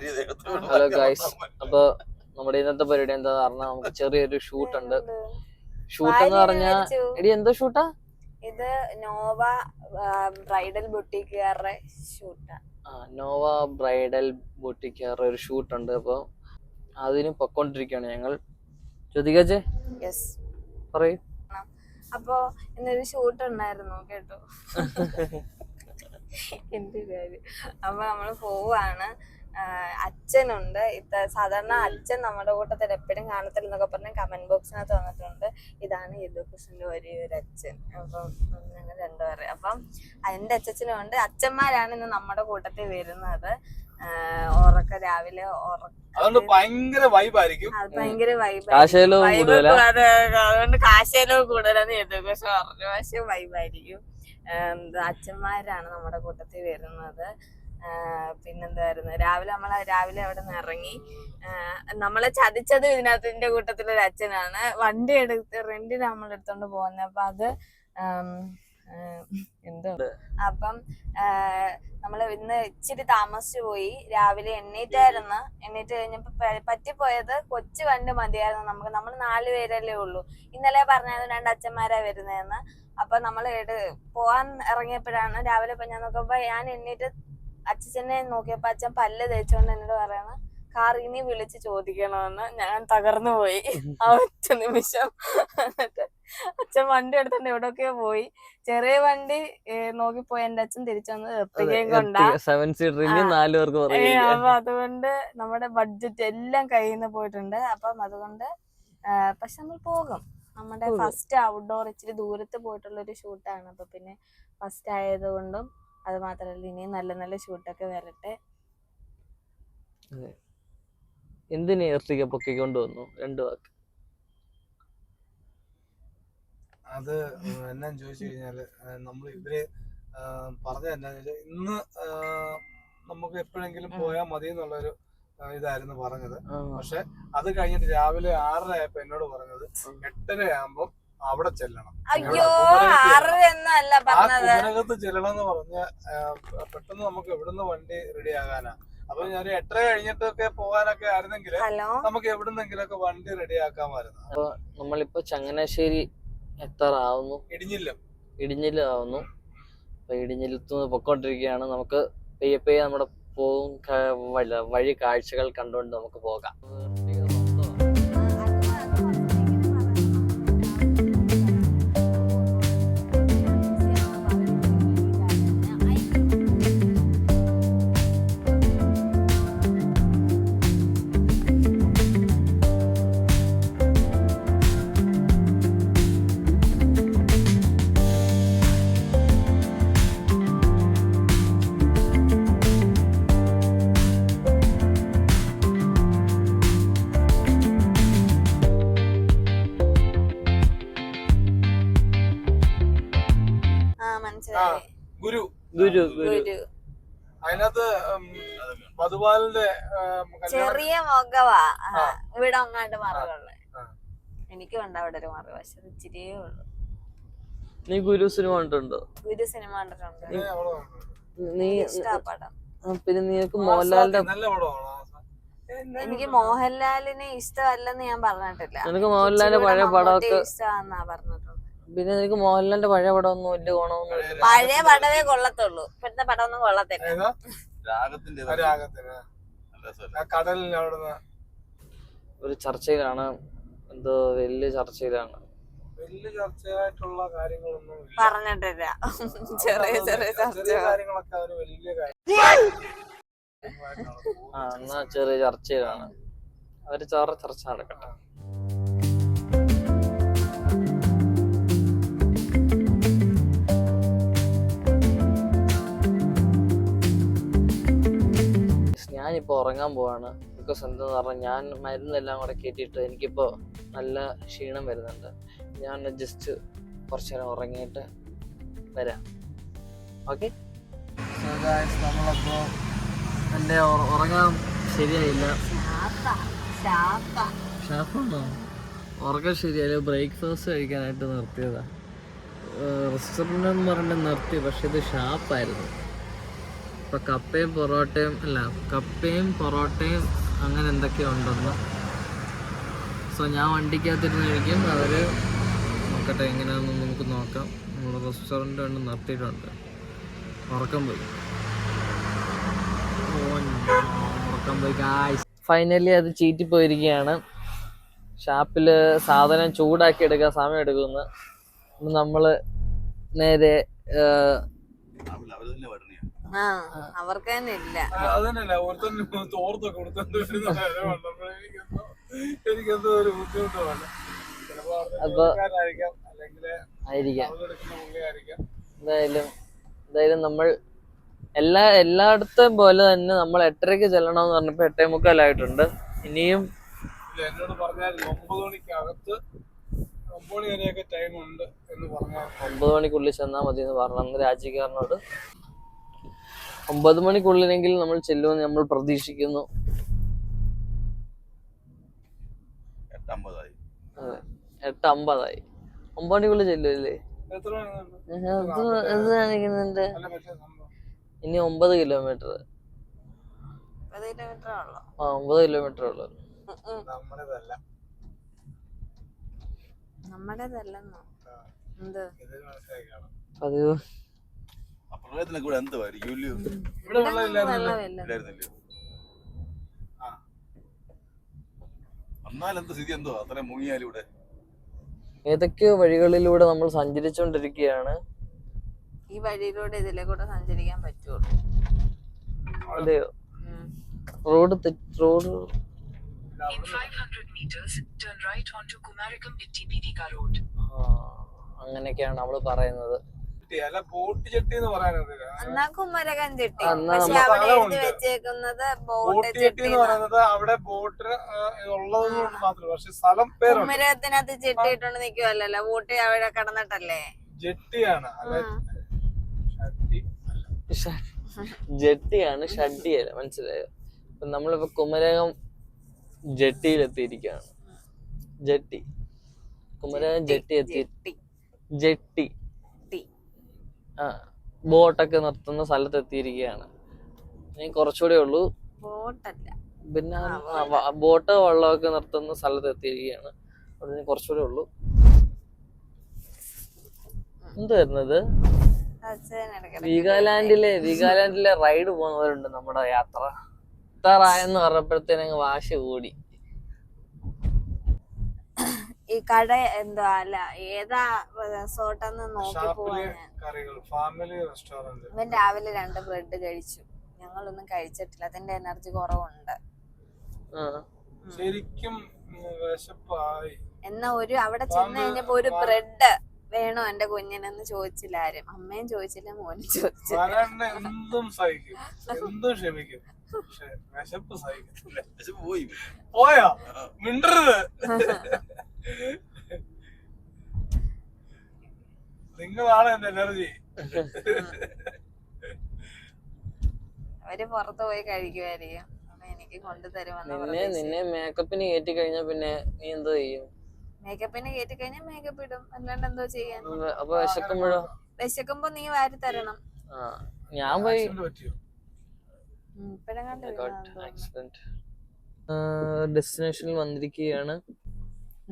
Hello guys അപ്പൊ നമ്മുടെ ഇന്നത്തെ പരിപാടി എന്താ? പറഞ്ഞാൽ നമുക്ക് ചെറിയൊരു ഷൂട്ട് ഉണ്ട്. ഷൂട്ട് എന്ന് പറഞ്ഞാ എടി എന്തോ ഷൂട്ടാ ഇത് നോവ ബ്രൈഡൽ ബുട്ടീക്കുകാരുടെ ഷൂട്ടാ ആ. നോവ ബ്രൈഡൽ ബൊട്ടിക്കാറ് ഒരു ഷൂട്ട് ഉണ്ട്. അപ്പൊ അതിന് പൊക്കോണ്ടിരിക്കുകയാണ് ഞങ്ങൾ. ജ്യോതികജെ യെസ് പറയൂ. അപ്പോ ഇന്നൊരു ഷൂട്ട് ഉണ്ടായിരുന്നു കേട്ടോ. എന്ത് കാര്യം? അപ്പൊ നമ്മൾ പോവാണ്. അച്ഛനുണ്ട്. ഇത് സാധാരണ അച്ഛൻ നമ്മുടെ കൂട്ടത്തിൽ എപ്പോഴും കാണത്തില്ല എന്നൊക്കെ പറഞ്ഞ് കമന്റ് ബോക്സിനകത്ത് വന്നിട്ടുണ്ട്. ഇതാണ് യദുകൃഷ്ണന്റെ ഒരേ ഒരു അച്ഛൻ അപ്പം ഞങ്ങൾ രണ്ടുപേരെ. അപ്പം എന്റെ അച്ഛനും ഉണ്ട്. അച്ഛന്മാരാണ് ഇന്ന് നമ്മുടെ കൂട്ടത്തിൽ വരുന്നത്. ഉറക്ക രാവിലെ ഉറക്ക അതുകൊണ്ട് ഭയങ്കര വൈബായിരിക്കും അത് ഭയങ്കര അതുകൊണ്ട് കാശേലോ കൂടുതലെന്ന് എഴുതും പക്ഷെ പറഞ്ഞു പക്ഷെ വൈബായിരിക്കും എന്താ അച്ഛന്മാരാണ് നമ്മുടെ കൂട്ടത്തിൽ വരുന്നത്. പിന്നെന്തായിരുന്നു? രാവിലെ നമ്മൾ രാവിലെ അവിടെ നിന്ന് ഇറങ്ങി നമ്മളെ ചതിച്ചത് ഇതിനകത്തിന്റെ കൂട്ടത്തിലൊരു അച്ഛനാണ്. വണ്ടി എടുത്ത് റെന്റിന് നമ്മൾ എടുത്തോണ്ട് പോകുന്നത് അപ്പൊ അത് എന്തോ. അപ്പം നമ്മൾ ഇന്ന് ഇച്ചിരി താമസിച്ചു പോയി. രാവിലെ എണ്ണീറ്റായിരുന്നു എണ്ണീറ്റ് കഴിഞ്ഞപ്പോ പറ്റി പറ്റിപ്പോയത് കൊച്ചു വണ്ടി മതിയായിരുന്നു നമുക്ക്. നമ്മൾ നാല് പേരല്ലേ ഉള്ളൂ. ഇന്നലെ പറഞ്ഞായിരുന്നു രണ്ട് അച്ഛന്മാരാ വരുന്നതെന്ന് അപ്പൊ നമ്മൾ പോവാൻ ഇറങ്ങിയപ്പോഴാണ് രാവിലെ ഇപ്പൊ ഞാൻ നോക്കുമ്പോ ഞാൻ എണ്ണീറ്റ് അച്ഛനെ നോക്കിയപ്പോ അച്ഛൻ പല്ല് തേച്ചോണ്ട് എന്നോട് പറയുന്നത് കാർ ഇനി വിളിച്ച് ചോദിക്കണമെന്ന് ഞാൻ തകർന്നു പോയി. ആ ഒറ്റ നിമിഷം. എന്നിട്ട് അച്ഛൻ വണ്ടി എടുത്തോണ്ട് എവിടെയൊക്കെയോ പോയി. ചെറിയ വണ്ടി നോക്കിപ്പോയി എന്റെ അച്ഛൻ തിരിച്ചു വന്നത് എർത്തികയും കൊണ്ടാ. സെവൻ നാല് പേർക്ക് അപ്പൊ അതുകൊണ്ട് നമ്മുടെ ബഡ്ജറ്റ് എല്ലാം കയ്യിൽ നിന്ന് പോയിട്ടുണ്ട്. അപ്പം അതുകൊണ്ട് പക്ഷെ നമ്മൾ പോകും. നമ്മുടെ ഫസ്റ്റ് ഔട്ട്ഡോർ ഇച്ചിരി ദൂരത്ത് പോയിട്ടുള്ള ഒരു ഷൂട്ടാണ് അപ്പൊ പിന്നെ ഫസ്റ്റ് ആയതുകൊണ്ടും അത് മാത്രമല്ല ഇനിയും നല്ല നല്ല ഷൂട്ടൊക്കെ വരട്ടെ. എന്തിനു പൊക്കിക്കൊണ്ട് കൊണ്ടുവന്നു രണ്ടു വാക്ക്. അത് എന്നാ ചോദിച്ചു കഴിഞ്ഞാൽ നമ്മൾ ഇവർ പറഞ്ഞ എന്താന്ന് വെച്ചാൽ ഇന്ന് നമുക്ക് എപ്പോഴെങ്കിലും പോയാൽ മതി എന്നുള്ളൊരു ഇതായിരുന്നു പറഞ്ഞത്. പക്ഷെ അത് കഴിഞ്ഞിട്ട് രാവിലെ ആറര ആയപ്പോ എന്നോട് പറഞ്ഞത് എട്ടര ആകുമ്പോ അവിടെ ചെല്ലണം. അയ്യോ ആറ് എന്നല്ല പറഞ്ഞത്. കുമരകത്ത് ചെല്ലണം എന്ന് പറഞ്ഞ പെട്ടെന്ന് നമുക്ക് എവിടുന്ന് വണ്ടി റെഡി ആകാനാ? അപ്പൊ ഞാൻ എട്ടര കഴിഞ്ഞിട്ടൊക്കെ പോകാനൊക്കെ ആയിരുന്നെങ്കിൽ നമുക്ക് എവിടുന്നെങ്കിലൊക്കെ വണ്ടി റെഡി ആക്കാമായിരുന്നു. അപ്പൊ നമ്മളിപ്പോ ചങ്ങനാശ്ശേരി എത്താറാവുന്നു. ഇടിഞ്ഞില്ല. ഇടിഞ്ഞിലാവുന്നു അപ്പൊ ഇടിഞ്ഞിലത്ത് നിന്ന് പൊക്കോണ്ടിരിക്കുകയാണ്. നമുക്ക് പെയ്യെ പെയ്യെ നമ്മുടെ പോകും വഴി കാഴ്ചകൾ കണ്ടുകൊണ്ട് നമുക്ക് പോകാം. ഗുരു അതിനകത്ത് ചെറിയ മുഖവാ. ഇവിടെ അങ്ങാണ്ട് മറവുള്ള എനിക്ക് വേണ്ട അവിടെ ഒരു മറവ് പക്ഷെ ഇച്ചിരിയേ ഉള്ളൂ. നീ ഗുരു സിനിമ കണ്ടിട്ടുണ്ടോ? ഗുരു സിനിമ കണ്ടിട്ടുണ്ട്. നീ ഇഷ്ടാ പടം. പിന്നെ നിനക്ക് മോഹൻലാലിന്റെ എനിക്ക്? മോഹൻലാലിനെ ഇഷ്ടമല്ലെന്ന് ഞാൻ പറഞ്ഞിട്ടില്ല. നിനക്ക് മോഹൻലാലിന്റെ പഴയ പടമൊക്കെ ഇഷ്ടമാണെന്നാ പറഞ്ഞത് പറഞ്ഞിട്ടുള്ളത്. പിന്നെ നിനക്ക് മോഹൻലാലിന്റെ പഴയ പടം ഒന്നും വലിയ ഗുണമൊന്നും ഇല്ല. പഴയ പടമേ കൊള്ളത്തുള്ളൂ. ഇപ്പോഴത്തെ ഒന്നും കൊള്ളത്തില്ല. ഒരു ചർച്ചയിലാണ്. എന്തോ വലിയ ചർച്ചയിലാണ്. വലിയ ചർച്ചയായിട്ടുള്ള കാര്യങ്ങളൊന്നും പറഞ്ഞിട്ടില്ല. ചെറിയ ചെറിയ ചർച്ച കാര്യങ്ങളൊക്കെ അവർ വലിയ ആ എന്നാ ചെറിയ ചർച്ചയിലാണ്. അവർ ചോറ ചർച്ച നടക്കട്ടെ. ഞാനിപ്പോ ഉറങ്ങാൻ പോവാണ്. ബിക്കോസ് എന്തെന്ന് പറഞ്ഞാൽ ഞാൻ മരുന്നെല്ലാം കൂടെ കയറ്റിയിട്ട് എനിക്കിപ്പോൾ നല്ല ക്ഷീണം വരുന്നുണ്ട്. ഞാൻ ജസ്റ്റ് കുറച്ചു നേരം ഉറങ്ങിയിട്ട് വരാം. ഓക്കെ നമ്മളപ്പോൾ എന്റെ ഉറ- ഉറങ്ങാൻ ശരിയായില്ല. ഷാപ്പുണ്ടോ ഉറക്കം ശരിയായില്ല. ബ്രേക്ക്ഫാസ്റ്റ് കഴിക്കാനായിട്ട് നിർത്തിയതാണ് റെസ്റ്റോറന്റ് എന്ന് പറഞ്ഞിട്ട് നിർത്തി. പക്ഷെ ഇത് ഷാപ്പായിരുന്നു ഇപ്പൊ കപ്പയും പൊറോട്ടയും അല്ല കപ്പയും പൊറോട്ടയും അങ്ങനെ എന്തൊക്കെയോ ഉണ്ടെന്ന്. സോ ഞാൻ വണ്ടിക്കകത്തിരുന്ന് കഴിക്കും. അവർ നോക്കട്ടെ എങ്ങനെയാണെന്ന് നമുക്ക് നോക്കാം. നമ്മൾ റെസ്റ്റോറന്റ് കൊണ്ട് നിർത്തിയിട്ടുണ്ട്. ഉറക്കം പോയി. ഉറക്കം പോയി ഫൈനലി അത് ചീറ്റി പോയിരിക്കുകയാണ്. ഷാപ്പിൽ സാധനം ചൂടാക്കി എടുക്കാൻ സമയം എടുക്കുന്നു. നമ്മൾ നേരെ അവർക്ക് തന്നെ ഇല്ല. അതന്നെയല്ല ഒരുത്തന്നെ തോർത്തൊക്കെ കൊടുത്തോണ്ട് എനിക്കെന്തോ എനിക്കെന്തോ ഒരു ബുദ്ധിമുട്ട് പോലെ ചിലപ്പോ അപ്പൊ- ആയിരിക്കാം അല്ലെങ്കിൽ ആയിരിക്കാം. എടുക്കുന്ന പുള്ളിയായിരിക്കാം എന്തായാലും എന്തായാലും നമ്മൾ എല്ലാ എല്ലായിടത്തും പോലെ തന്നെ നമ്മൾ എട്ടരയ്ക്ക് ചെല്ലണമെന്ന് പറഞ്ഞപ്പോ എട്ടേ മുക്കാലായിട്ടുണ്ട് ഇനിയും എന്നോട് പറഞ്ഞാൽ ഒമ്പത് മണിക്കകത്ത് ഒമ്പത് മണി വരെയൊക്കെ ടൈം ഉണ്ട് എന്ന് പറഞ്ഞാൽ ഒമ്പത് മണിക്കുള്ളിൽ ചെന്നാൽ മതി എന്ന് പറഞ്ഞു രാജ്യക്കാരനോട് ഒമ്പത് മണിക്കുള്ളിലെങ്കിൽ നമ്മൾ ചെല്ലുമെന്ന് നമ്മൾ പ്രതീക്ഷിക്കുന്നു. എട്ട് അമ്പതായി ഒമ്പത് മണിക്കുള്ളിൽ ചെല്ലുമല്ലേ എന്ത് കാണിക്കുന്നുണ്ട്? ഇനി ഒമ്പത് കിലോമീറ്റർ. പത്ത് കിലോമീറ്റർ ഉള്ളു? ആ ഒമ്പത് കിലോമീറ്റർ ഉള്ളു. നമ്മുടേതല്ല. നമ്മുടേതല്ലെന്നോ? എന്ത്? പതിവ്. പ്രളയത്തിനൊക്കെ ഇവിടെ എന്തുവായിരിക്കും ഇല്ലയോ ഇവിടെ വെള്ളമില്ലായിരുന്നല്ലോ ആ. എന്നാൽ എന്ത് സ്ഥിതി എന്തോ അത്രയും മുങ്ങിയാലും ഇവിടെ. ഏതൊക്കെയോ വഴികളിലൂടെ നമ്മൾ സഞ്ചരിച്ചുകൊണ്ടിരിക്കുകയാണ് ഈ വഴിയിലൂടെ ഇതിലെ കൂടെ സഞ്ചരിക്കാൻ പറ്റുള്ളൂ. അതെയോ road road In 500 meters, turn right onto Kumarikam Ittipidika Road. അങ്ങനെയൊക്കെയാണ് നമ്മൾ പറയുന്നത്. ചെട്ടി, അല്ല ബോട്ട് ചെട്ടി എന്ന് പറയാനത് എന്നാ കുമരകം ചെട്ടി. പക്ഷെ അവിടെ എഴുതി വെച്ചേക്കുന്നത് ബോട്ട് ചെട്ടി ചെട്ടി എന്ന് പറയുന്നത് അവിടെ ബോട്ട് ഉള്ളത് കൊണ്ട് മാത്രമേ പക്ഷെ സ്ഥലം പേരുണ്ട്. കുമരകത്തിനകത്ത് ചെട്ടിയിട്ടുണ്ട് നിക്കുവല്ലോ ബോട്ട് അവിടെ കടന്നിട്ടല്ലേ? ജെട്ടിയാണ്. ജെട്ടിയാണ് ഷഡ്ഡിയല്ല മനസ്സിലായോ? ഇപ്പൊ നമ്മളിപ്പോ കുമരകം ജെട്ടിയിലെത്തിയിരിക്കുകയാണ്. ജെട്ടി. കുമരകം ജെട്ടി എത്തി ജെട്ടി. ബോട്ടൊക്കെ നിർത്തുന്ന സ്ഥലത്ത് എത്തിയിരിക്കുകയാണ് ഇനി കുറച്ചുകൂടെ ഉള്ളൂ. ബോട്ടല്ല. പിന്നെ ബോട്ട് വള്ളമൊക്കെ നിർത്തുന്ന സ്ഥലത്ത് എത്തിയിരിക്കുകയാണ് അതിന് കുറച്ചുകൂടെ ഉള്ളൂ. അച്ഛനെടുക്കണ വീഗാലാൻഡിലെ വീഗാലാൻഡിലെ റൈഡ് പോകുന്നവരുണ്ട് നമ്മുടെ യാത്ര. എത്താറായെന്ന് പറഞ്ഞപ്പോഴത്തേനങ്ങ് വാശി കൂടി. ഈ കട എന്താ അല്ല ഏതാ റിസോർട്ടെന്ന് നോക്കി പോവാൻ ഇവൻ രാവിലെ രണ്ട് ബ്രെഡ് കഴിച്ചു. ഞങ്ങളൊന്നും കഴിച്ചിട്ടില്ല. അതിന്റെ എനർജി കുറവുണ്ട്. ശരിക്കും എന്നാ ഒരു അവിടെ ചെന്ന് കഴിഞ്ഞപ്പോ ഒരു ബ്രെഡ് വേണോ എന്റെ കുഞ്ഞിനെന്ന് ചോദിച്ചില്ല ആരും. അമ്മയും ചോദിച്ചില്ല മോനും ചോദിച്ചില്ല. എന്തും സഹിക്കും. എന്തും ക്ഷമിക്കും. പക്ഷെ വിശപ്പ് സഹിക്കത്തില്ല. പോയി. പോയോ? മിണ്ടരുത്. നിങ്ങളാണ് എന്റെ എനർജി അവർ പുറത്തു പോയി കഴിക്കുമായിരിക്കും എനിക്ക് കൊണ്ടുതരുമെന്ന് നിന്നെ നിന്നെ മേക്കപ്പിന് കയറ്റി കഴിഞ്ഞാ പിന്നെ നീ എന്തോ ചെയ്യും? മേക്കപ്പിന് കയറ്റി കഴിഞ്ഞാൽ മേക്കപ്പ് ഇടും. അല്ലാണ്ട് എന്തോ ചെയ്യാൻ. അപ്പൊ- അപ്പൊ വിശക്കുമ്പോഴോ? വിശക്കുമ്പോ നീ വാരി തരണം. ആ ഞാൻ പോയി ആക്സിഡന്റ് പറ്റിയോ? ഇപ്പഴങ്ങാണ്ട് ആക്സിഡന്റ് ഡെസ്റ്റിനേഷനിൽ വന്നിരിക്കുകയാണ്.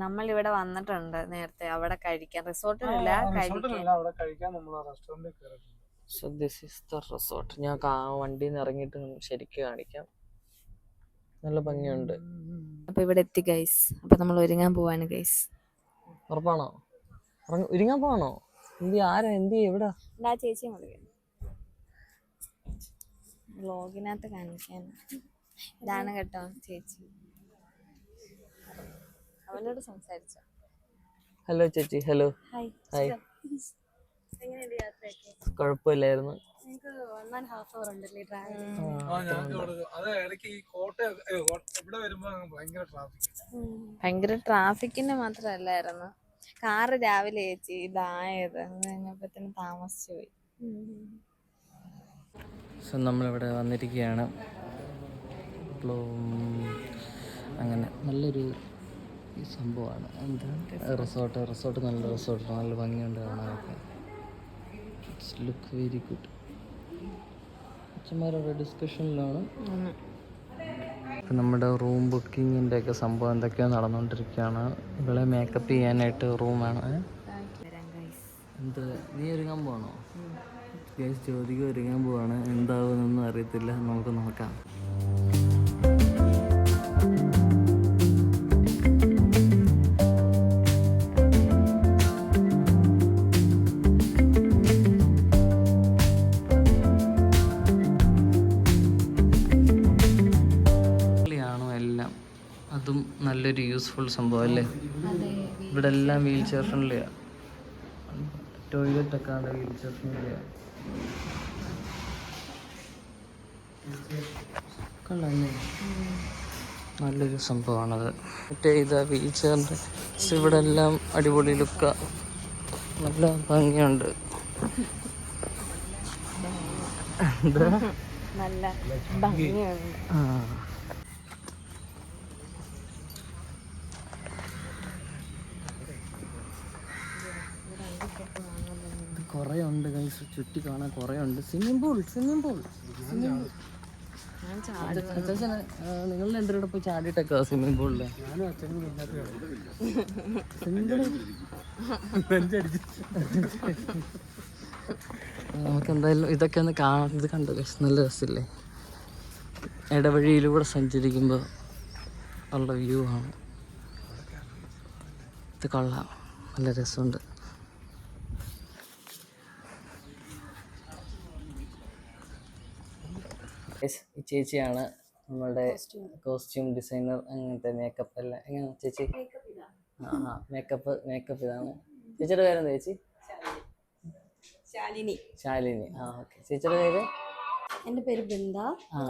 നമ്മൾ ഇവിടെ വന്നിട്ടുണ്ട് നേരത്തെ അവിടെ കഴിക്കാൻ. റിസോർട്ടിലില്ല ആ, റിസോർട്ടിലല്ല, അവിടെ കഴിക്കാൻ നമ്മൾ റെസ്റ്റോറന്റിൽ കയറിയിട്ടുണ്ട്. So this is the resort ഞാൻ വണ്ടിയിൽ നിന്ന് ഇറങ്ങിയിട്ട് ശരിക്കും കാണിക്കാം. നല്ല ഭംഗിയുണ്ട്. അപ്പൊ ഇവിടെ എത്തി ഗൈസ് അപ്പൊ നമ്മൾ ഒരുങ്ങാൻ പോവാണ് ഗൈസ് ഉറപ്പാണോ? ഒരുങ്ങാൻ പോവാണോ? എന്ത് ആരാ എന്ത് എവിടാ ചേച്ചി വിളിക്കാം വ്ലോഗിനകത്ത് കാണിക്കാൻ. ഇതാണ് കേട്ടോ ചേച്ചി. അവനോട് സംസാരിച്ചോ. ഹലോ ചേച്ചി. ഹലോ ഹായ് ഹായ് എങ്ങനെയുണ്ട് യാത്രയൊക്കെ? കുഴപ്പമില്ലായിരുന്നു. നിങ്ങൾക്ക് വൺ ആൻഡ് ഹാഫ് അവർ ഉണ്ടല്ലേ ഭയങ്കര ട്രാഫിക്കിന് മാത്രല്ലായിരുന്നു കാറ് രാവിലെ ചേച്ചി ഇതായത് കഴിഞ്ഞപ്പോഴത്തേനും താമസിച്ചു പോയി. സോ നമ്മളിവിടെ വന്നിരിക്കുകയാണ്. അങ്ങനെ നല്ലൊരു ഈ സംഭവമാണ്. എന്താ റിസോർട്ട് റിസോർട്ട് നല്ല റിസോർട്ട് നല്ല ഭംഗിയുണ്ട് കാണാനൊക്കെ. ഇറ്റ്സ് ലുക്ക് വെരി ഗുഡ് അച്ഛന്മാരവിടെ ഡിസ്കഷനിലാണ് ഇപ്പം നമ്മുടെ റൂം ബുക്കിങ്ങിന്റെ ഒക്കെ സംഭവം എന്തൊക്കെയോ നടന്നുകൊണ്ടിരിക്കുകയാണ് ഇവിടെ മേക്കപ്പ് ചെയ്യാനായിട്ട് റൂമാണ് എന്ത്? നീ ഒരുങ്ങാൻ പോകണോ ഗൈസ് ജ്യോതിക ഒരുങ്ങാൻ പോവാണ്. എന്താവുമെന്നൊന്നും അറിയത്തില്ല. നമുക്ക് നോക്കാം. യൂസ്ഫുൾ സംഭവം അല്ലേ? ഇവിടെ എല്ലാം വീൽ ചെയർ ഫ്രണ്ട്ലിയാണ് ടോയ്ലറ്റ് ഒക്കെ ആണ് വീൽ ചെയർ ഫ്രണ്ട്ലിയാണ് കൊള്ളാല്ലേ? നല്ലൊരു സംഭവമാണത്. മറ്റേ ഇതാ വീൽ ചെയറിന്റെ ഇവിടെ എല്ലാം അടിപൊളി ലുക്ക നല്ല ഭംഗിയുണ്ട്. നല്ല ഭംഗിയുണ്ട്. ആ കുറേ കൈസ് ചുറ്റി കാണാൻ കുറേ ഉണ്ട്. സ്വിമ്മിംഗ് പൂൾ സ്വിമ്മിംഗ് പൂൾ അച്ഛനെ നിങ്ങൾ രണ്ടുപേരുടെ പോയി ചാടിയിട്ടൊക്കെ സ്വിമ്മിംഗ് പൂളിൽ. നമുക്ക് എന്തായാലും ഇതൊക്കെ ഒന്ന് കാണാൻ ഇത് കണ്ടു? guys. നല്ല രസമില്ലേ? ഇടവഴിയിലൂടെ സഞ്ചരിക്കുമ്പോൾ ഉള്ള വ്യൂ ആണ്. ഇത് കൊള്ളാം. നല്ല രസമുണ്ട്. ഈ ചേച്ചിയാണ് നമ്മളുടെ കോസ്റ്റ്യൂം ഡിസൈനർ അങ്ങനത്തെ മേക്കപ്പ് അല്ല എങ്ങനെ ചേച്ചി? ആ മേക്കപ്പ് മേക്കപ്പ് ഇതാണ്. ചേച്ചിയുടെ പേരെന്താ ചേച്ചി? ശാലിനി. ശാലിനി. ആ ഓക്കെ ചേച്ചിയുടെ പേര്? എന്റെ പേര് ബൃന്ദ.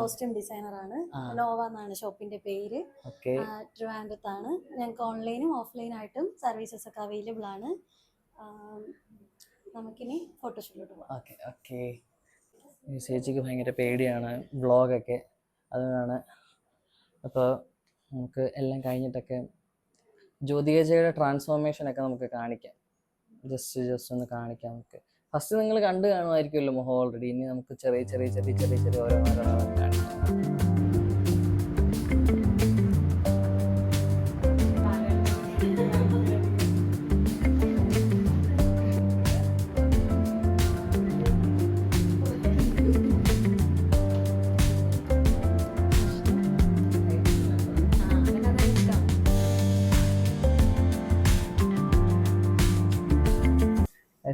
കോസ്റ്റ്യൂം ഡിസൈനർ ആണ്. നോവ എന്നാണ് ഷോപ്പിന്റെ പേര്. ട്രിവാൻഡത്താണ് ട്രിവാൻഡ്രത്താണ്. ഞങ്ങൾക്ക് ഓൺലൈനും ഓഫ്ലൈൻ ആയിട്ടും സർവീസസ് ഒക്കെ അവൈലബിൾ ആണ്. നമുക്കിനി ഫോട്ടോഷൂട്ടിലോട്ട് പോകാം ഓക്കെ ഓക്കെ ചേച്ചിക്ക് ഭയങ്കര പേടിയാണ് വ്ളോഗൊക്കെ. അതുകൊണ്ടാണ് അപ്പോൾ നമുക്ക് എല്ലാം കഴിഞ്ഞിട്ടൊക്കെ ജ്യോതികേജയുടെ ട്രാൻസ്ഫോർമേഷനൊക്കെ നമുക്ക് കാണിക്കാം. ജസ്റ്റ് ജസ്റ്റ് ഒന്ന് കാണിക്കാം നമുക്ക്. ഫസ്റ്റ് നിങ്ങൾ കണ്ടു കാണുമായിരിക്കുമല്ലോ മുഖം ഓൾറെഡി ഇനി നമുക്ക് ചെറിയ ചെറിയ ചെറിയ ചെറിയ ചെറിയ ഓരോ കാണിക്കാം.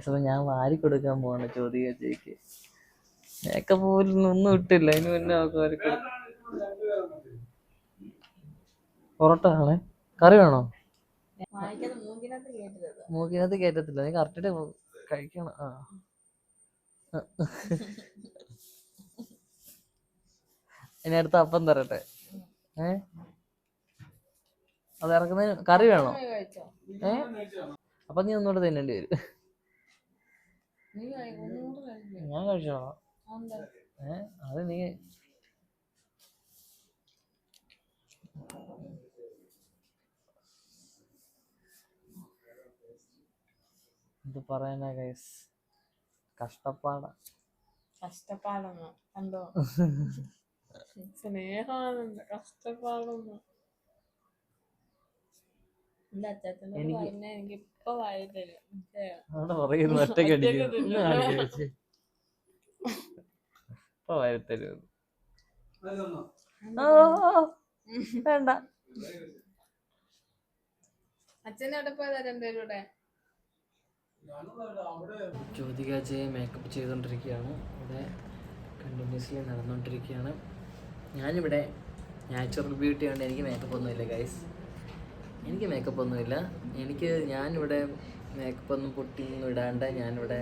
അപ്പോൾ ഞാൻ വാരി കൊടുക്കാൻ പോവാണ് ചോദ്യം ചേച്ചിക്ക്. മേക്കപ്പ് പോലും ഒന്നും ഇട്ടില്ല. അതിന് മുന്നേ അവൾക്ക് വാരി കൊടുക്കും പൊറോട്ട ആണേ? കറി വേണോ? മൂക്കിനകത്ത് കേറ്റത്തില്ല മൂക്കിനകത്ത് കയറ്റത്തില്ല നീ കറക്റ്റ് കഴിക്കണം. ആ. ഇനി അടുത്ത അപ്പം തരട്ടെ. ഏ? അത് ഇറക്കുന്നതിന് കറി വേണോ? ഏ? അപ്പൊ നീ ഒന്നുകൂടെ തിന്നേണ്ടി വരും നീ കഴി- ഒന്നുകൂടെ കഴിക്ക്. ഞാൻ കഴിച്ചോളാം? ഏ അത് നീ ഇത് പറയാനാ ഗൈസ് കഷ്ടപ്പാടാ. കഷ്ടപ്പാടൊന്നും? എന്തോ? സ്നേഹമാണെന്ന് കഷ്ടപ്പാടൊന്നും എന്റെ അച്ചാച്ചനോട് എനിക്ക് പറഞ്ഞ എനിക്ക് ഇപ്പൊ വായി തരും മനസ്സിലായോ? അവിടെ പറയുന്നു ഒറ്റയ്ക്ക് അടിക്കുന്നു. ഇപ്പൊ വരുത്തരൂ വേണ്ട. ജ്യോതിക ജയ മേക്കപ്പ് ചെയ്തുകൊണ്ടിരിക്കുകയാണ് ഇവിടെ കണ്ടിന്യൂസ്ലി നടന്നുകൊണ്ടിരിക്കുകയാണ് ഞാനിവിടെ നാച്ചുറൽ ബ്യൂട്ടി ആണ് എനിക്ക് മേക്കപ്പ് ഒന്നുമില്ല ഗൈസ് എനിക്ക് മേക്കപ്പ് ഒന്നുമില്ല എനിക്ക് ഞാനിവിടെ മേക്കപ്പ് ഒന്നും പൊട്ടിയൊന്നും ഇടാണ്ട് ഞാനിവിടെ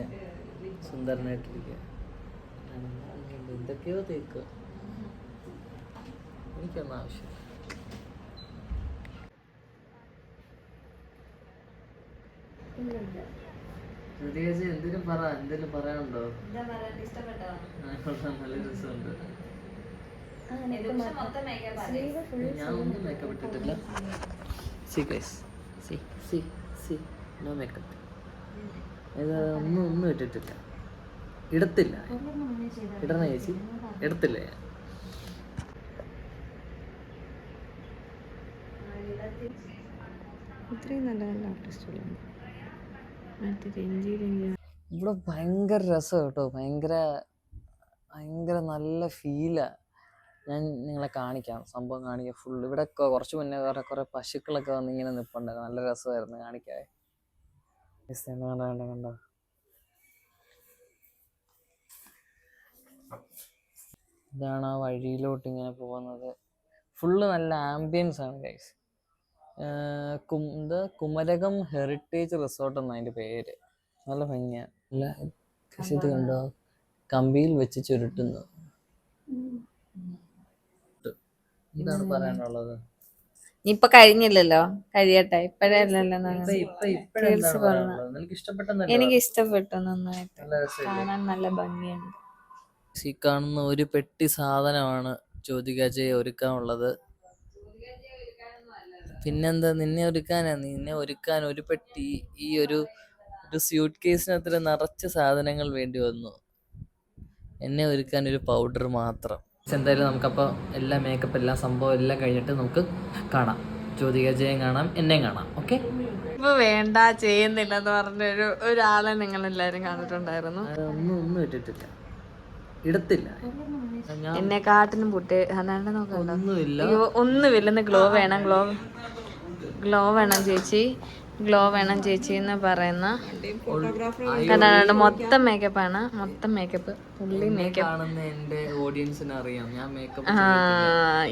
സുന്ദരനായിട്ടിരിക്കുക എന്തൊക്കെയോ തേക്കുക എനിക്കൊന്നും ആവശ്യം ജയ എന്തെങ്കിലും പറ എന്തിനും പറയാനുണ്ടോ? നല്ല രസമുണ്ട്. മൊത്തം മേക്കപ്പ് ഞാൻ ഒന്നും മേക്കപ്പ് ഇട്ടിട്ടില്ല. See guys see see see no makeup ഇത് ഒന്നും ഒന്നും ഇട്ടിട്ടില്ല ഇടത്തില്ല. ഇടണ ചേച്ചി. ഇടത്തില്ല ഇത്രയും നല്ല നല്ല ആർട്ടിസ്റ്റുകളുണ്ട് മറ്റേ രഞ്ജി രഞ്ജി. ഇവിടെ ഭയങ്കര രസം കേട്ടോ. ഭയങ്കര ഭയങ്കര നല്ല ഫീലാ ഞാൻ നിങ്ങളെ കാണിക്കാം. സംഭവം കാണിക്കാം. ഫുൾ ഇവിടെ കുറച്ച് മുന്നേ കുറെ കുറെ പശുക്കളൊക്കെ വന്ന് ഇങ്ങനെ നിൽപ്പുണ്ടായിരുന്നു നല്ല രസമായിരുന്നു കാണിക്കാതെ കണ്ടോ? ഇതാണ് ആ വഴിയിലോട്ട് ഇങ്ങനെ പോകുന്നത്. ഫുള്ള് നല്ല ആംബിയൻസ് ആണ് ഗൈസ് ഇത് കുമരകം ഹെറിറ്റേജ് റിസോർട്ട് എന്നാണ് അതിന്റെ പേര്. നല്ല ഭംഗിയാണ്. നല്ല കൃഷി കണ്ടോ? കമ്പിയിൽ വെച്ച് ചുരുട്ടുന്നു. എന്താണ് പറയാനുള്ളത്? ഇപ്പൊ കഴിഞ്ഞില്ലല്ലോ. കഴിയട്ടെ. ഇപ്പഴല്ലോ എനിക്ക് ഇഷ്ടപ്പെട്ടു നന്നായിട്ട്? കാണാൻ നല്ല ഭംഗിയുണ്ട്. ഈ കാണുന്ന ഒരു പെട്ടി സാധനമാണ് ജ്യോതികാജയെ ഒരുക്കാനുള്ളത്. പിന്നെന്താ? നിന്നെ ഒരുക്കാനാ നിന്നെ ഒരുക്കാൻ ഒരു പെട്ടി ഈ ഒരു ഒരു സ്യൂട്ട് കേസിനത്ര നിറച്ച സാധനങ്ങൾ വേണ്ടി വന്നു. എന്നെ ഒരുക്കാൻ ഒരു പൗഡർ മാത്രം. എന്തായാലും നമുക്കപ്പോൾ എല്ലാ മേക്കപ്പ് എല്ലാ സംഭവം എല്ലാം കഴിഞ്ഞിട്ട് നമുക്ക് കാണാം. ജ്യോതികാജയം കാണാം എന്നെയും കാണാം. ഓക്കെ ഇപ്പൊ വേണ്ട ചെയ്യുന്നില്ല എന്ന് പറഞ്ഞൊരു ഒരാളെ നിങ്ങൾ എല്ലാരും കണ്ടിട്ടുണ്ടായിരുന്നു ഒന്നും ഒന്നും ഇട്ടിട്ടില്ല. ഇടത്തില്ല. എന്നെ കാട്ടിനും പുട്ടി അല്ലാണ്ട് ഒന്നുമില്ല. ഒന്നുമില്ലെന്ന് ഗ്ലോ വേണം ഗ്ലോ ഗ്ലോ വേണം ചേച്ചി. ഗ്ലോ വേണം ചേച്ചി എന്ന് പറയുന്ന. കണ്ടാണ്ട് മൊത്തം മേക്കപ്പ് ആണ്. മൊത്തം മേക്കപ്പ് പുള്ളി മേക്കപ്പ് ആ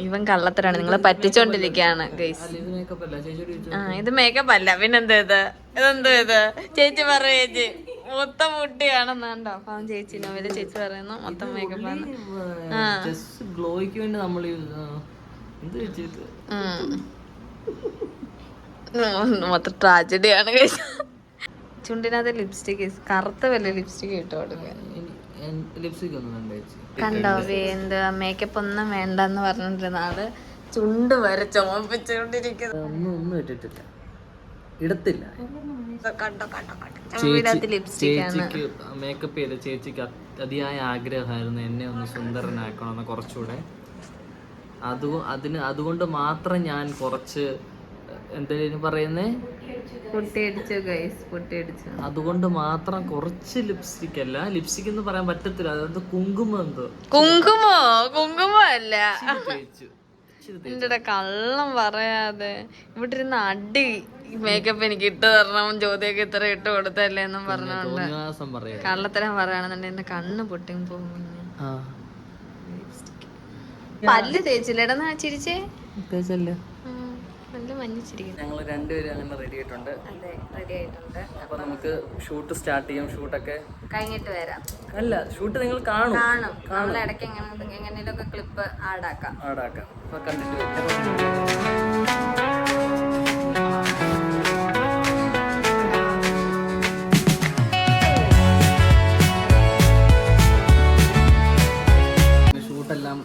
ഇവൻ കള്ളത്തരാണ്. നിങ്ങൾ പറ്റിച്ചോണ്ടിരിക്കുകയാണ് ഗൈസ് ഇത് മേക്കപ്പ് അല്ല. ചേച്ചിയോട് ചോദിച്ചു ആ ഇത് മേക്കപ്പ് അല്ല. പിന്നെന്താ ഇത്? ഇതെന്തോ ഇത്? ചേച്ചി പറ ചേച്ചി. മൊത്തം മുട്ടിയാണെന്നാണ്ടോ പാവം ചേച്ചി നോവിൽ ചേച്ചി പറയുന്നു മൊത്തം മേക്കപ്പ് ആണ്. ജസ്റ്റ് ഗ്ലോയ്ക്ക് വേണ്ടി നമ്മൾ എന്ത് മൊത്തം ട്രാജഡിയാണ് ചുണ്ടിനകത്ത് ലിപ്സ്റ്റിക് കറുത്ത വല്ല ലിപ്സ്റ്റിക് ഇട്ട് കൊടുക്കുക. ലിപ്സ്റ്റിക് ഒന്നും വേണ്ട കണ്ടോ എന്ത് മേക്കപ്പ് ഒന്നും വേണ്ടെന്ന് പറഞ്ഞിരുന്ന. ആൾ ചുണ്ട് വരെ ചുമപ്പിച്ചുകൊണ്ടിരിക്കുന്നത് ഒന്നും ഒന്നും ഇട്ടിട്ടില്ല. ഇടത്തില്ല. കണ്ടോ കണ്ടോ കണ്ടോ. ചുണ്ടിനകത്ത് ലിപ്സ്റ്റിക് ആണ്. ചേച്ചിക്ക് മേക്കപ്പ് ചെയ്ത ചേച്ചിക്ക് അതിയായ ആഗ്രഹമായിരുന്നു എന്നെ ഒന്ന് സുന്ദരനാക്കണമെന്ന് കുറച്ചുകൂടെ. അത് അതിന് അതുകൊണ്ട് മാത്രം ഞാൻ കുറച്ച് എന്തായാലും പറയുന്നേ? പൊട്ടിയടിച്ചു ഗൈസ് പൊട്ടിയടിച്ചു? അതുകൊണ്ട് മാത്രം കുറച്ച് ലിപ്സ്റ്റിക് അല്ല. ലിപ്സ്റ്റിക് എന്ന് പറയാൻ പറ്റത്തില്ല. അതായത് കുങ്കുമം എന്തോ? കുങ്കുമോ? കുങ്കുമോ അല്ല. എന്റെ കള്ളം പറയാതെ. ഇവിടെ ഇരുന്ന് അടി മേക്കപ്പ് എനിക്ക് ഇട്ട് തരണം. ജ്യോതിയൊക്കെ ഇത്ര ഇട്ട് കൊടുത്തല്ലേ എന്നും പറഞ്ഞോണ്ട്. കള്ളത്തരം പറയുകയാണെന്നുണ്ടെങ്കിൽ എന്റെ കണ്ണ് പൊട്ടി പോകും പല്ല് തേച്ചില്ലേടാ ചിരിച്ചേ? തേച്ചല്ലേ? നല്ല മഞ്ഞിച്ചിരിക്കുന്നു. ഞങ്ങൾ രണ്ടുപേരും അങ്ങനെ റെഡി ആയിട്ടുണ്ട്. അതെ റെഡി ആയിട്ടുണ്ട്. അപ്പൊ നമുക്ക് ഷൂട്ട് സ്റ്റാർട്ട് ചെയ്യാം ഷൂട്ടൊക്കെ കഴിഞ്ഞിട്ട് വരാം. അല്ല ഷൂട്ട് നിങ്ങൾ കാണും. കാണും. നമ്മൾ ഇടയ്ക്ക് എങ്ങനെ എങ്ങനെയൊക്കെ ക്ലിപ്പ് ആഡാക്കാം. ആടാക്കാം അപ്പൊ കണ്ടിട്ട്. ഷൂട്ടെല്ലാം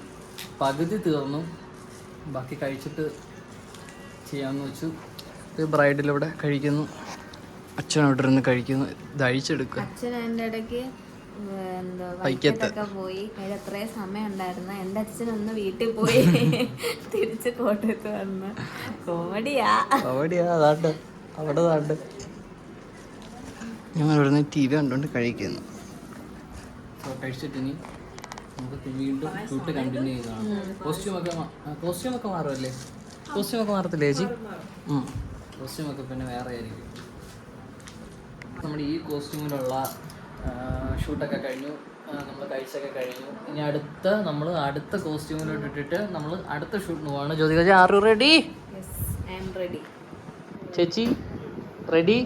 പകുതി തീർന്നു. ബാക്കി കഴിച്ചിട്ട് ചെയ്യാമെന്ന് വെച്ചു. ഇത് ബ്രൈഡിലൂടെ കഴിക്കുന്നു. അച്ഛൻ അവിടെ ഇരുന്ന് കഴിക്കുന്നു. ഇത് അഴിച്ചെടുക്കുക. അച്ഛൻ എന്റെ ഇടയ്ക്ക് വൈക്കത്ത്. വൈക്കത്തൊക്കെ പോയി. കയ്യിൽ അത്രയും സമയം ഉണ്ടായിരുന്നു എന്റെ അച്ഛൻ ഒന്ന് വീട്ടിൽ പോയി തിരിച്ച് കോട്ടയത്ത് വന്ന്. കോമഡിയാ. അവിടെയാ അതാണ്ട്. അവിടെ താണ്ട് ഞങ്ങൾ ഇവിടുന്ന് ടി വി കണ്ടുകൊണ്ട് കഴിക്കുന്നു. കഴിച്ചിട്ട് ഇനി നമുക്ക് വീണ്ടും ഷൂട്ട് കണ്ടിന്യൂ ചെയ്തതാണ്. കോസ്റ്റ്യൂമൊക്കെ കോസ്റ്റ്യൂമൊക്കെ കോസ്റ്റ്യൂം മാറുമല്ലേ കോസ്റ്റ്യൂം ഒക്കെ മാറത്തില്ലേ ചേച്ചി? കോസ്റ്റ്യൂമൊക്കെ പിന്നെ വേറെ ആയിരിക്കും. നമ്മുടെ ഈ കോസ്റ്റ്യൂമിലുള്ള ഷൂട്ടൊക്കെ കഴിഞ്ഞു. നമ്മൾ കഴിച്ചൊക്കെ കഴിഞ്ഞു. ഇനി അടുത്ത നമ്മൾ അടുത്ത കോസ്റ്റ്യൂമിലോട്ട് ഇട്ടിട്ട് നമ്മൾ അടുത്ത ഷൂട്ടിന് പോവാണ് ജ്യോതിക ആർ റെഡി റെഡി ചേച്ചി റെഡി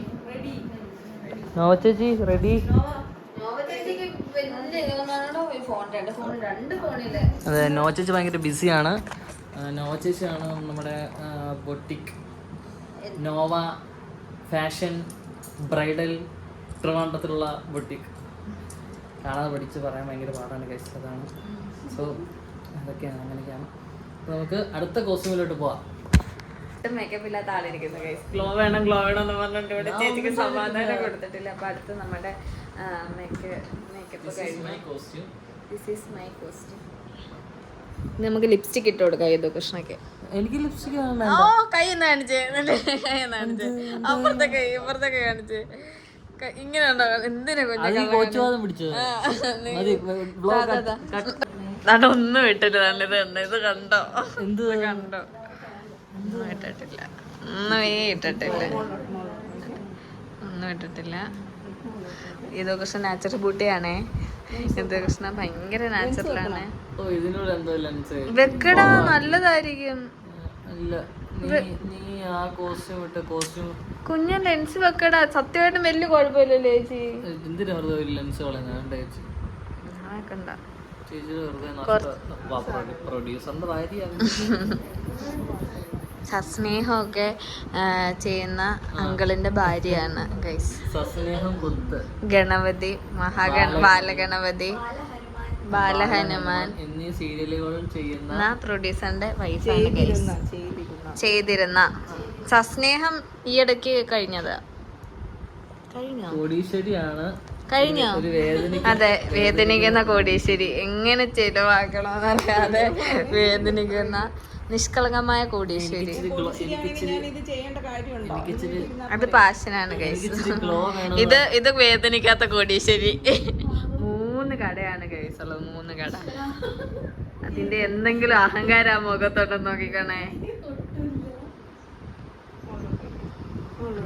നോവ ചേച്ചി റെഡി അതെ നോവ ചേച്ചി ഭയങ്കര ബിസിയാണ് നോവ ചേച്ചിയാണ് നമ്മുടെ ബൊട്ടിക്? നോവ ഫാഷൻ ബ്രൈഡൽ ട്രിവാണ്ടത്തിലുള്ള ബൊട്ടിക്. കാണാതെ പഠിച്ച് പറയാൻ ഭയങ്കര പാടാണ് കഴിച്ചതാണ് സോ അതൊക്കെയാണ് അങ്ങനെയൊക്കെയാണ് അപ്പോൾ നമുക്ക് അടുത്ത കോസ്റ്റ്യൂമിലോട്ട് പോവാം. മേക്കപ്പ് ഇല്ലാത്ത ആളിരിക്കുന്നു ഗ്ലോ വേണം ഗ്ലോ വേണം എന്ന് പറഞ്ഞിട്ട് ഇവിടെ ചേച്ചിക്ക് സമാധാനം കൊടുത്തിട്ടില്ല. അപ്പൊ അടുത്ത് നമ്മുടെ മേക്കപ്പ് കഴിഞ്ഞു. ദിസ് ഈസ് മൈ കോസ്റ്റ്യൂം നമുക്ക് ലിപ്സ്റ്റിക് ഇട്ട് കൊടുക്കാം ഏതോ കൃഷ്ണക്ക് എനിക്ക് ലിപ്സ്റ്റിക് ഓ കൈ ഒന്ന് കാണിച്ചേ. നല്ല കൈ കാണിച്ചേ. അപ്പുറത്തെ കൈ ഇപ്പുറത്തെ കൈ കാണിച്ചേ. ഇങ്ങനെ ഇതൊക്കെ എന്തിനാ ഒന്നും ഇട്ടില്ല നല്ല ഇത് കണ്ടോ? ഇത് കണ്ടോ? എന്ത്? ഇത് കണ്ടോ? ഒന്നും ഇട്ടിട്ടില്ല. ഒന്നുമേ ഇട്ടിട്ടില്ല. ഒന്നും ഇട്ടിട്ടില്ല. ഇതോ കൃഷ്ണ നാച്ചുറൽ ബ്യൂട്ടിയാണേ ഇതോ കൃഷ്ണ ഭയങ്കര നാച്ചുറലാണ് വെക്കടാ നല്ലതായിരിക്കും. അല്ല നീ നീ ആ കോസ്റ്റ്യൂം ഇട്ട കോസ്റ്റ്യൂം കുഞ്ഞ ലെൻസ് വെക്കടാ. സത്യമായിട്ടും വലിയ കുഴപ്പമില്ലല്ലേ ചേച്ചി. എന്തിനാ വെറുതെ ഒരു ലെൻസ് കളയുന്നത് ചേച്ചി. വെക്കണ്ട. ചേച്ചിയുടെ വെറുതെ പ്രൊഡ്യൂസറിന്റെ ഭാര്യയാണ് സസ്നേഹമൊക്കെ ചെയ്യുന്ന അങ്കിളിന്റെ ഭാര്യയാണ് ഗൈസ് ഗണപതി മഹാഗണ ബാലഗണപതി ബാലഹനുമാൻ. എന്നീ സീരിയലുകൾ ചെയ്യുന്ന പ്രൊഡ്യൂസറിന്റെ വൈഫാണ് ഗൈസ് ചെയ്തിരുന്ന സസ്നേഹം ഈയിടയ്ക്ക് കഴിഞ്ഞത്? കഴിഞ്ഞോ? കോടീശ്വരിയാണ്. അതെ വേദനിക്കുന്ന കോടീശ്വരി. എങ്ങനെ ചെലവാക്കണമെന്നറിയാതെ വേദനിക്കുന്ന നിഷ്കളങ്കമായ കോടീശ്വരി. അത് പാഷനാണ് ഗൈസ് ഇത് ഇത് വേദനിക്കാത്ത കോടീശ്വരി. മൂന്ന് കടയാണ് ഗൈസ് ഉള്ളത് മൂന്ന് കട. അതിന്റെ എന്തെങ്കിലും അഹങ്കാരം ആ മുഖത്തോട്ടം നോക്കിക്കണേ.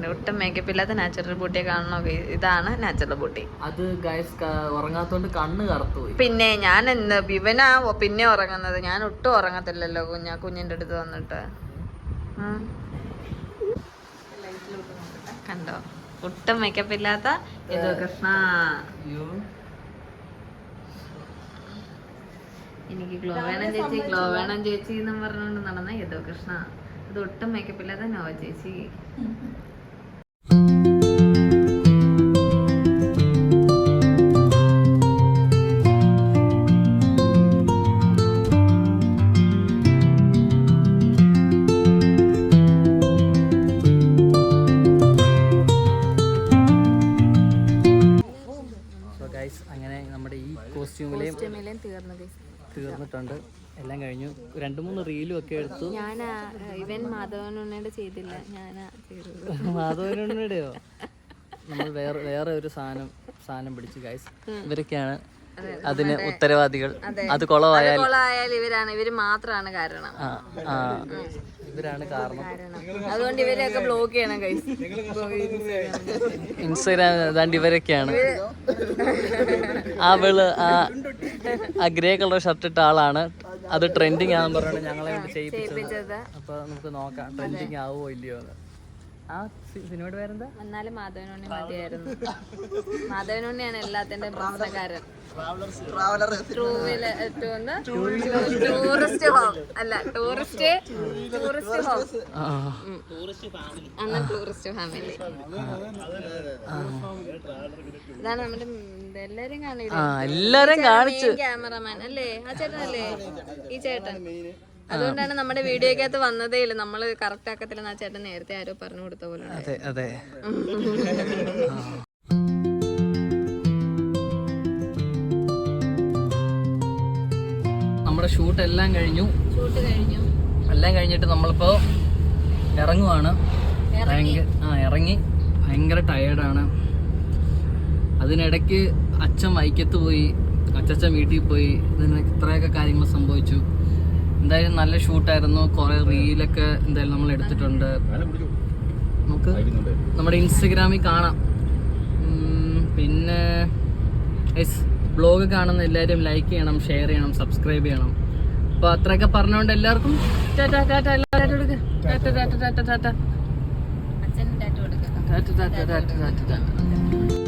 പിന്നെ ഒട്ടും മേക്കപ്പ് ഇല്ലാത്ത നാച്ചുറൽ ബൂട്ടിയെ കാണണോ? ഇതാണ് നാച്ചുറൽ ബൂട്ടി അത് ഗൈസ് ഉറങ്ങാത്തോണ്ട് കണ്ണ് കറുത്തു പോയി. പിന്നെ ഞാൻ എന്ന് ഇവനാ പിന്നെ ഉറങ്ങുന്നത്. ഞാൻ ഒട്ടും ഉറങ്ങത്തില്ലല്ലോ കുഞ്ഞ കുഞ്ഞിന്റെ അടുത്ത് വന്നിട്ട്. കണ്ടോ? ഒട്ടും മേക്കപ്പ് ഇല്ലാത്ത ഏതോ കൃഷ്ണ. എനിക്ക് ഗ്ലോ വേണം ചേച്ചി ഗ്ലോ വേണം ചേച്ചി എന്നും പറഞ്ഞുകൊണ്ട് നടന്ന ഏതോ കൃഷ്ണ. അത് ഒട്ടും മേക്കപ്പ് ഇല്ലാത്ത നോ ചേച്ചി. സോ മാധവനുണ്ടയോ നമ്മൾ വേറെ വേറെ ഒരു സാധനം സാധനം പിടിച്ചു ഗൈസ് ഇവരൊക്കെയാണ് അതിന് ഉത്തരവാദികൾ. അത്. കുളമായാൽ കൊളായാൽ ഇവരാണ്. ഇവർ മാത്രമാണ് കാരണം. ഇവരാണ് കാരണം. അതുകൊണ്ട് ഇവരെയൊക്കെ ബ്ലോക്ക് ചെയ്യണം കൈസ് ഇൻസ്റ്റാഗ്രാം ഏതാണ്ട് ഇവരൊക്കെയാണ്. ആ വെൾ ആ ഗ്രേ കളർ ഷർട്ട് ഇട്ട ആളാണ്. അത് ട്രെൻഡിങ് ആണെന്ന് പറഞ്ഞാണ് ഞങ്ങളെ ചെയ്യിപ്പിച്ചത്. അപ്പൊ നമുക്ക് നോക്കാം ട്രെൻഡിങ് ആവുമോ ഇല്ലയോ എന്ന്. ആ സിനിമയുടെ പേരെന്താ? എന്നാലും മാധവനുണ്ണി മതിയായിരുന്നു. മാധവനുണ്ണിയാണ് എല്ലാത്തിന്റെ പ്രശ്നക്കാരൻ. ടൂറിസ്റ്റ് ഹോം അല്ല ടൂറിസ്റ്റ് ടൂറിസ്റ്റ് ഹോം അന്ന് ടൂറിസ്റ്റ് ഫാമിലി അതാണ് നമ്മുടെ എല്ലാരും ആ എല്ലാരും കാണിച്ചു. ക്യാമറമാൻ അല്ലേ? ആ ചേട്ടൻ അല്ലേ ഈ ചേട്ടൻ. അതുകൊണ്ടാണ് നമ്മുടെ വീഡിയോക്കകത്ത് വന്നതേ ഇല്ല. നമ്മൾ കറക്റ്റ് ആക്കത്തില്ലെന്ന് ആ ചേട്ടൻ നേരത്തെ ആരോ പറഞ്ഞു കൊടുത്ത പോലെ അതെ അതെ. നമ്മുടെ ഷൂട്ട് എല്ലാം കഴിഞ്ഞു. ഷൂട്ട് കഴിഞ്ഞു. എല്ലാം കഴിഞ്ഞിട്ട് നമ്മളിപ്പോ ഇറങ്ങുവാണ്. ആ ഇറങ്ങി. ഭയങ്കര ടയേർഡാണ് അതിനിടയ്ക്ക് അച്ഛൻ വൈക്കത്ത് പോയി. അച്ഛൻ വീട്ടിൽ പോയി. ഇതിന് ഇത്രയൊക്കെ കാര്യങ്ങൾ സംഭവിച്ചു. എന്തായാലും നല്ല ഷൂട്ടായിരുന്നു കുറെ റീലൊക്കെ എന്തായാലും നമ്മൾ എടുത്തിട്ടുണ്ട് നമുക്ക് നമ്മുടെ ഇൻസ്റ്റഗ്രാമിൽ കാണാം പിന്നെ ബ്ലോഗ് കാണുന്ന എല്ലാവരും ലൈക്ക് ചെയ്യണം ഷെയർ ചെയ്യണം സബ്സ്ക്രൈബ് ചെയ്യണം അപ്പോൾ അത്രയൊക്കെ പറഞ്ഞുകൊണ്ട് എല്ലാവർക്കും ടാറ്റ ടാറ്റ എല്ലാവരും. ടാറ്റ ടാറ്റ ടാറ്റ ടാറ്റ ടാറ്റ ടാറ്റ ടാറ്റ ടാറ്റ ടാറ്റ